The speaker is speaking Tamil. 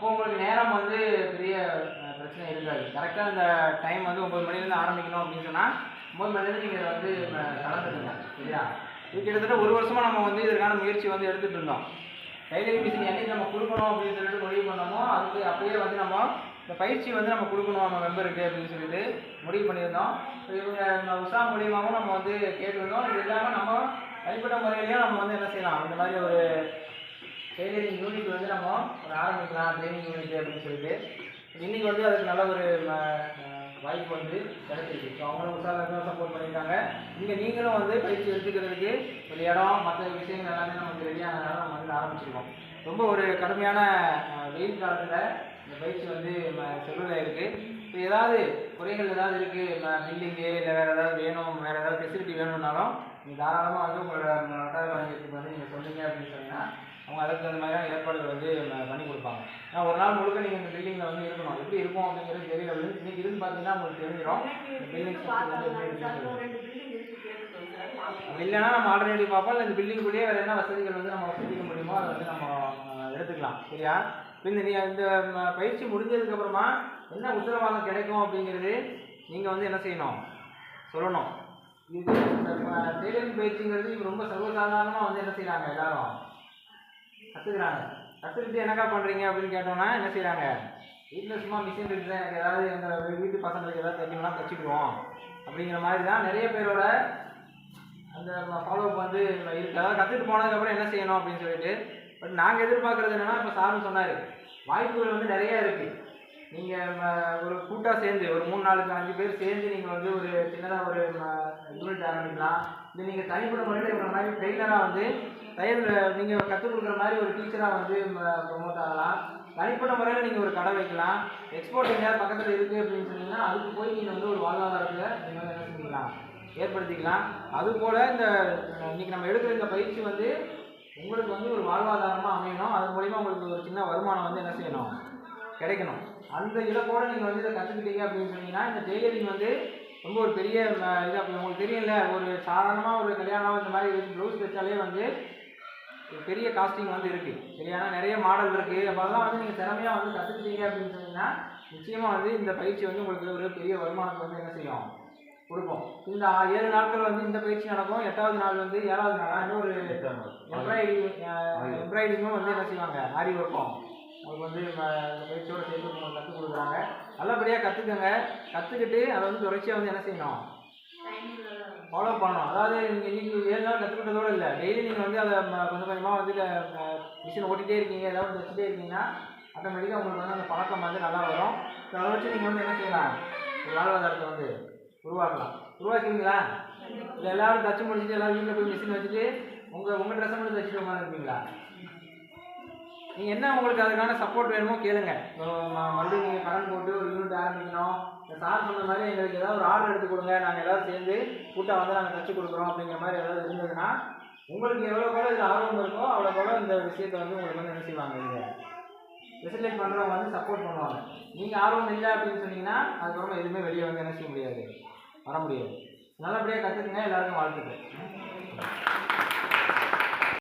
அப்போ உங்களுக்கு நேரம் வந்து பெரிய பிரச்சனை இருக்காது. கரெக்டாக அந்த டைம் வந்து ஒம்பது மணிலேருந்து ஆரம்பிக்கணும் அப்படின்னு சொன்னால் ஒம்பது மணிலேருந்து நீங்கள் இதை வந்து அஹ், கலந்துருங்க சரியா? இது கிட்டத்தட்ட ஒரு வருஷமாக நம்ம வந்து இதற்கான முயற்சி வந்து எடுத்துகிட்டு இருந்தோம். டைலரிங் மிஷின் என்னைக்கு நம்ம கொடுக்கணும் அப்படின்னு சொல்லிட்டு முடிவு பண்ணோமோ அதுக்கு அப்படியே வந்து நம்ம இந்த பயிற்சி வந்து நம்ம கொடுக்கணும் நம்ம மெம்பருக்கு அப்படின்னு சொல்லிட்டு முடிவு பண்ணியிருந்தோம். இவங்க நம்ம உஷா மூலியமாகவும் நம்ம வந்து கேட்டிருந்தோம். இது இல்லாமல் நம்ம தனிப்பட்ட முறையிலையும் நம்ம வந்து என்ன செய்யலாம்? இந்த மாதிரி ஒரு டெய்லரிங் யூனிட் வந்து நம்ம ஒரு நான் ட்ரைனிங் யூனிட் அப்படின்னு சொல்லிட்டு இன்றைக்கி வந்து அதுக்கு நல்ல ஒரு வாய்ப்பு வந்து கிடைச்சிருக்கு. ஸோ அவங்களும் உற்சாகமாக சப்போர்ட் பண்ணியிருக்காங்க. இங்கே நீங்களும் வந்து பயிற்சி எடுத்துக்கிறதுக்கு ஒரு இடம் மற்ற விஷயங்கள் எல்லாமே நமக்கு ரெடியானதுனால நம்ம வந்து ஆரம்பிச்சிருக்கோம். ரொம்ப ஒரு கடுமையான வெயில் காலத்தில் இந்த பயிற்சி வந்து செல்வதாக இருக்குது இப்போ ஏதாவது குறைகள் ஏதாவது இருக்குது பில்டிங்கு இல்லை வேறு ஏதாவது வேணும் வேறு ஏதாவது ஃபெசிலிட்டி வேணும்னாலும் நீங்கள் தாராளமாக வந்து உங்களோட வட்டார வங்கியத்துக்கு வந்து நீங்கள் சொன்னீங்க அப்படின்னு சொன்னீங்கன்னா அவங்க அதுக்கு தகுந்த மாதிரியான ஏற்பாடுகள் வந்து கொடுப்பாங்க ஏன்னா ஒரு நாள் முழுக்க நீங்கள் இந்த பில்டிங்கில் வந்து இருக்கணும். எப்படி இருக்கும் அப்படிங்கிறது தெரியல இன்னைக்கு இருந்து பார்த்தீங்கன்னா உங்களுக்கு தெரிஞ்சிடும் பில்டிங் இல்லைன்னா நம்ம ஆல்டர்னேட்டிவ் பார்ப்போம். இல்லை இந்த பில்டிங்குள்ளேயே வேறு என்ன வசதிகள் வந்து நம்ம வசதிக்க முடியுமோ அதை வந்து நம்ம எடுத்துக்கலாம். சரியா? இந்த நீ இந்த பயிற்சி முடிஞ்சதுக்கப்புறமா என்ன உத்தரவாதம் கிடைக்கும் அப்படிங்கிறது நீங்கள் வந்து என்ன செய்யணும்? சொல்லணும். இது டெய்லரிங் பயிற்சிங்கிறது இப்போ ரொம்ப சர்வசாதாரணமாக வந்து என்ன செய்கிறாங்க எல்லாரும்? கற்றுக்குறாங்க கற்றுக்கிட்டு என்னக்கா பண்ணுறீங்க அப்படின்னு கேட்டோம்னா என்ன செய்கிறாங்க வீட்டில் சும்மா மிஷின் இருக்குது எனக்கு ஏதாவது இந்த வீட்டு பசங்களுக்கு ஏதாவது தைக்கணும்னா தைச்சிக்குவோம் அப்படிங்கிற மாதிரி தான் நிறைய பேரோட அந்த ஃபாலோ அப் வந்து இருக்குது அதாவது கற்றுட்டு போனதுக்கப்புறம் என்ன செய்யணும் அப்படின்னு சொல்லிட்டு பட் நாங்கள் எதிர்பார்க்குறது என்னென்னா இப்போ சாருன்னு சொன்னார் வாய்ப்புகள் வந்து நிறைய இருக்குது நீங்கள் ஒரு கூட்டாக சேர்ந்து ஒரு மூணு நாலு அஞ்சு பேர் சேர்ந்து நீங்கள் வந்து ஒரு சின்னதாக ஒரு யூனிட் ஆரம்பிக்கலாம். இது நீங்கள் தனிப்பட்ட முறையில் இருக்கிற மாதிரி ட்ரெயினராக வந்து தையல் நீங்கள் கற்றுக் கொடுக்குற மாதிரி ஒரு டீச்சராக வந்து ப்ரொமோட் ஆகலாம். தனிப்பட்ட முறையில் நீங்கள் ஒரு கடை வைக்கலாம். எக்ஸ்போர்ட் எங்கேயாவது பக்கத்தில் இருக்குது அப்படின்னு சொன்னீங்கன்னா அதுக்கு போய் நீங்கள் வந்து ஒரு வாழ்வாதாரத்தில் நீங்கள் வந்து என்ன செஞ்சுக்கலாம் ஏற்படுத்திக்கலாம். அதுபோல் இந்த இன்றைக்கி நம்ம எடுக்கிற இந்த பயிற்சி வந்து உங்களுக்கு வந்து ஒரு வாழ்வாதாரமாக அமையணும். அது மூலிமா உங்களுக்கு ஒரு சின்ன வருமானம் வந்து என்ன செய்யணும்? கிடைக்கணும். அந்த இலக்கோட நீங்கள் வந்து இதை கற்றுக்கிட்டீங்க அப்படின்னு சொன்னீங்கன்னா இந்த டெய்லரிங் வந்து ரொம்ப ஒரு பெரிய இது அப்படி உங்களுக்கு தெரியல ஒரு சாதாரணமாக ஒரு கல்யாணம் இந்த மாதிரி ப்ளவுஸ் தைச்சாலே வந்து ஒரு பெரிய காஸ்டிங் வந்து இருக்குது சரியான நிறைய மாடல் இருக்குது அப்போ அதெல்லாம் வந்து நீங்கள் திறமையாக வந்து கற்றுக்கிட்டீங்க அப்படின்னு சொன்னீங்கன்னா நிச்சயமாக வந்து இந்த பயிற்சி வந்து உங்களுக்கு ஒரு பெரிய வருமானத்தை வந்து என்ன செய்யும்? கொடுக்கும். இந்த ஏழு நாட்கள் வந்து இந்த பயிற்சி நடக்கும். எட்டாவது நாள் வந்து ஏழாவது நாள்? இன்னொரு எம்ப்ராய்டிங் எம்ப்ராய்டிங்கும் வந்து என்ன செய்வாங்க? ஆரி ஒர்க்கும் உங்களுக்கு வந்து ம- இந்த பயிற்சியோட சேர்த்து உங்களுக்கு கற்றுக் கொடுக்குறாங்க. நல்லபடியாக கற்றுக்கங்க கற்றுக்கிட்டு அதை வந்து தொடர்ச்சியாக வந்து என்ன செய்யணும்? ஃபாலோ பண்ணணும். அதாவது நீங்கள் இன்னைக்கு ஏழு நாள் கற்றுக்கிட்டதோடு இல்லை. டெய்லி நீங்கள் வந்து அதை கொஞ்சம் கொஞ்சமாக வந்து மிஷின் ஓட்டிகிட்டே இருக்கீங்க ஏதாவது வச்சுட்டே இருக்கீங்கன்னா ஆட்டோமேட்டிக்காக உங்களுக்கு வந்து அந்த பழக்கம் வந்து நல்லா வரும். So அதை வச்சு நீங்கள் வந்து என்ன செய்யலாம்? ஒரு வாழ்வாதாரத்தை வந்து உருவாக்கலாம். உருவாக்குவீங்களா இல்லை எல்லாரும் தச்சு முடிச்சுட்டு எல்லாரும் வீட்டில் போய் மிஷின் வச்சுட்டு உங்கள் உங்கள் ட்ரெஸ்ஸை மட்டும் தச்சுட்டு உட்காந்துருப்பீங்களா நீங்கள் என்ன உங்களுக்கு அதுக்கான சப்போர்ட் வேணுமோ கேளுங்க. வந்து நீங்கள் கடன் போட்டு ஒரு யூனிட் ஆரம்பிக்கணும் இந்த சார் சொன்ன மாதிரி எங்களுக்கு ஏதாவது ஒரு ஆர்டர் எடுத்து கொடுங்க. நாங்கள் ஏதாவது சேர்ந்து கூட்டம் வந்து நாங்கள் தச்சு கொடுக்குறோம் அப்படிங்கிற மாதிரி ஏதாவது இருந்ததுன்னா உங்களுக்கு எவ்வளோ கூட இதில் ஆர்வம் இருக்கோ அவ்வளோ கூட இந்த விஷயத்தை வந்து உங்களுக்கு வந்து என்ன செய்வாங்க? நீங்கள் ஃபெசிலேட் பண்ணுறவங்க வந்து சப்போர்ட் பண்ணுவாங்க. நீங்கள் ஆர்வம் இல்லை அப்படின்னு சொன்னீங்கன்னா அதுக்கப்புறமா எதுவுமே வெளியே வந்து என்ன செய்ய முடியாது. வர முடியாது. நல்லபடியாக கற்றுக்குங்க எல்லாருக்கும் வாழ்த்துக்கள்.